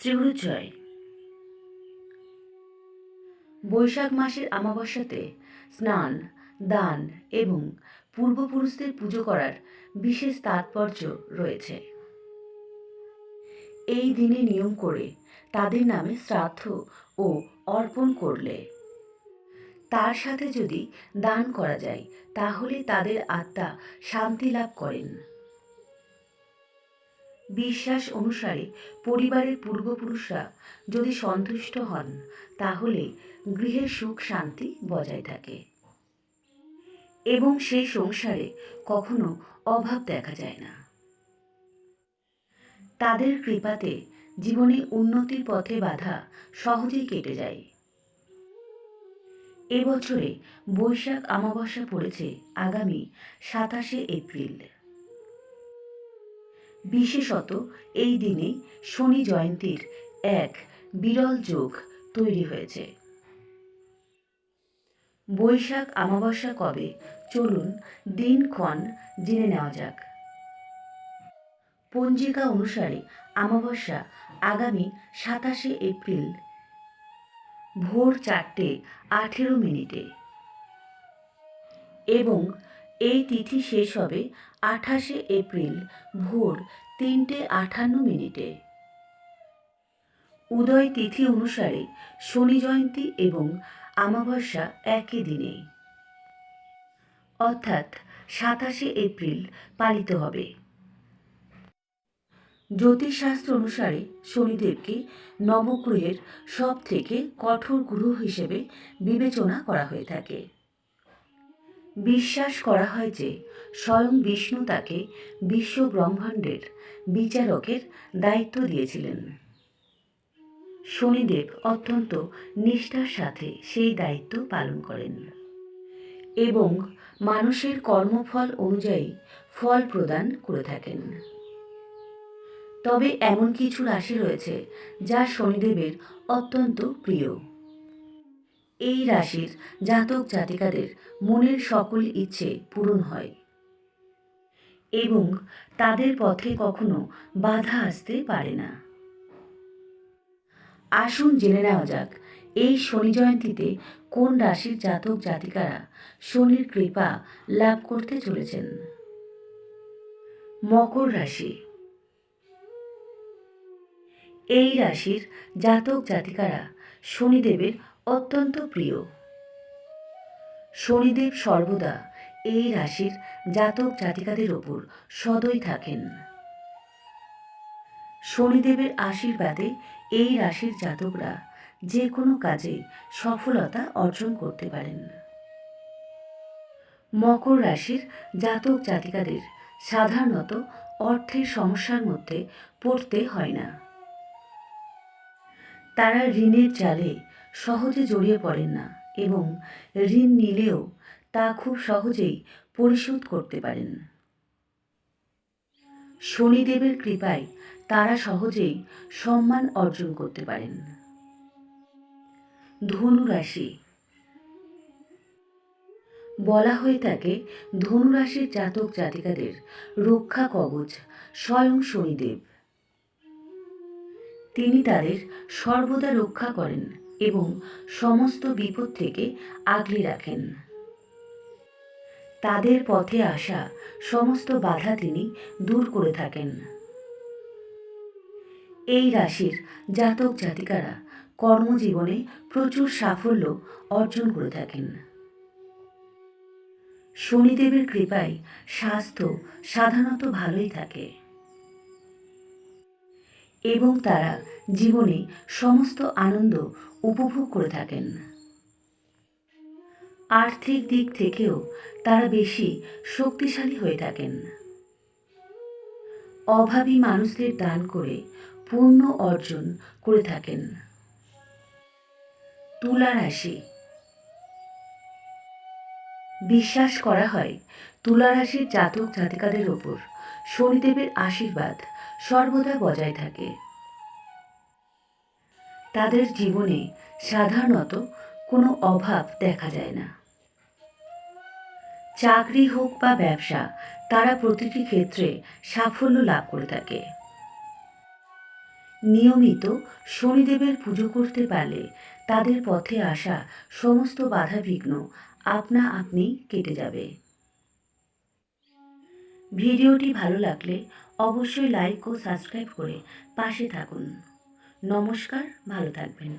শ্রীগুরুজয় বৈশাখ মাসের অমাবস্যাতে স্নান, দান এবং পূর্বপুরুষদের পুজো করার বিশেষ তাৎপর্য রয়েছে। এই দিনে নিয়ম করে তাদের নামে শ্রাদ্ধ ও অর্পণ করলে। তার সাথে যদি দান করা যায়, তাহলে তাদের আত্মা শান্তি লাভ করেন। বিশ্বাস অনুসারে পরিবারের পূর্বপুরুষরা যদি সন্তুষ্ট হন, তাহলে গৃহের সুখ শান্তি বজায় থাকে। এবং সেই সংসারে কখনো অভাব দেখা যায় না। তাদের কৃপাতে জীবনে উন্নতির পথে বাধা সহজেই কেটে যায়। এবছরে বৈশাখ অমাবস্যা পড়েছে আগামী সাতাশে এপ্রিল। বিশেষত এই দিনে শনি জয়ন্তীর এক বিরল যোগ তৈরি হয়েছে। বৈশাখ অমাবস্যা কবে? চলুন দিনক্ষণ জেনে নেওয়া যাক। পঞ্জিকা অনুসারে অমাবস্যা আগামী সাতাশে এপ্রিল ভোর চারটে আঠেরো মিনিটে এবং এই তিথি শেষ হবে আঠাশে এপ্রিল ভোর তিনটে আঠান্ন মিনিটে। উদয় তিথি অনুসারে শনি জয়ন্তী এবং অমাবস্যা একই দিনে। অর্থাৎ সাতাশে এপ্রিল পালিত হবে। জ্যোতিষশাস্ত্র অনুসারে শনিদেবকে নবগ্রহের সব থেকে কঠোর গ্রহ হিসেবে বিবেচনা করা হয়ে থাকে। বিশ্বাস করা হয় যে স্বয়ং বিষ্ণু তাকে বিশ্ব ব্রহ্মাণ্ডের বিচারকের দায়িত্ব দিয়েছিলেন। শনিদেব অত্যন্ত নিষ্ঠার সাথে সেই দায়িত্ব পালন করেন এবং মানুষের কর্মফল অনুযায়ী ফল প্রদান করে থাকেন। তবে এমন কিছু রাশি রয়েছে যা শনিদেবের অত্যন্ত প্রিয়। এই রাশির জাতক জাতিকাদের মনের সকল ইচ্ছে পূরণ হয় এবং তাদের পথে কখনো বাধা আসতে পারে না। আসুন জেনে নেওয়া যাক, এই শনি জয়ন্তীতে কোন রাশির জাতক জাতিকারা শনির কৃপা লাভ করতে চলেছেন? মকর রাশি। এই রাশির জাতক জাতিকারা শনিদেবের অত্যন্ত প্রিয়। শনিদেব সর্বদা এই রাশির জাতক জাতিকাদের ওপর সদয় থাকেন। শনিদেবের আশীর্বাদে এই রাশির জাতকরা যে কোনো কাজে সফলতা অর্জন করতে পারেন। মকর রাশির জাতক জাতিকাদের সাধারণত অর্থের সমস্যার মধ্যে পড়তে হয় না। তারা ঋণের জালে সহজে জড়িয়ে পড়েন না এবং ঋণ নিলেও তা খুব সহজেই পরিশোধ করতে পারেন। শনিদেবের কৃপায় তারা সহজেই সম্মান অর্জন করতে পারেন। ধনু রাশি বলা হয়ে থাকে, ধনুরাশির জাতক জাতিকাদের রক্ষা কবচ স্বয়ং শনিদেব। তিনি তাদের সর্বদা রক্ষা করেন। এবং সমস্ত বিপদ থেকে আগলে রাখেন। তাদের পথে আসা সমস্ত বাধা তিনি দূর করে থাকেন। এই রাশির জাতক জাতিকারা কর্মজীবনে প্রচুর সাফল্য অর্জন করে থাকেন। শনিদেবের কৃপায় স্বাস্থ্য সাধারণত ভালোই থাকে। এবং তারা জীবনে সমস্ত আনন্দ উপভোগ করে থাকেন। আর্থিক দিক থেকেও তারা বেশি শক্তিশালী হয়ে থাকেন। অভাবী মানুষদের দান করে পূর্ণ অর্জন করে থাকেন। তুলা রাশি। বিশ্বাস করা হয় তুলা রাশির জাতক জাতিকাদের ওপর শনিদেবের আশীর্বাদ সর্বদা বজায় থাকে। তাদের জীবনে সাধারণত কোনো অভাব দেখা যায় না। চাকরি হোক বা ব্যবসা, তারা প্রতিটি ক্ষেত্রে সাফল্য লাভ করে থাকে। নিয়মিত শনিদেবের পুজো করতে পারলে তাদের পথে আসা সমস্ত বাধাবিঘ্ন আপনা আপনি কেটে যাবে। ভিডিওটি ভালো লাগলে অবশ্যই লাইক ও সাবস্ক্রাইব করে পাশে থাকুন। নমস্কার ভালো থাকবেন।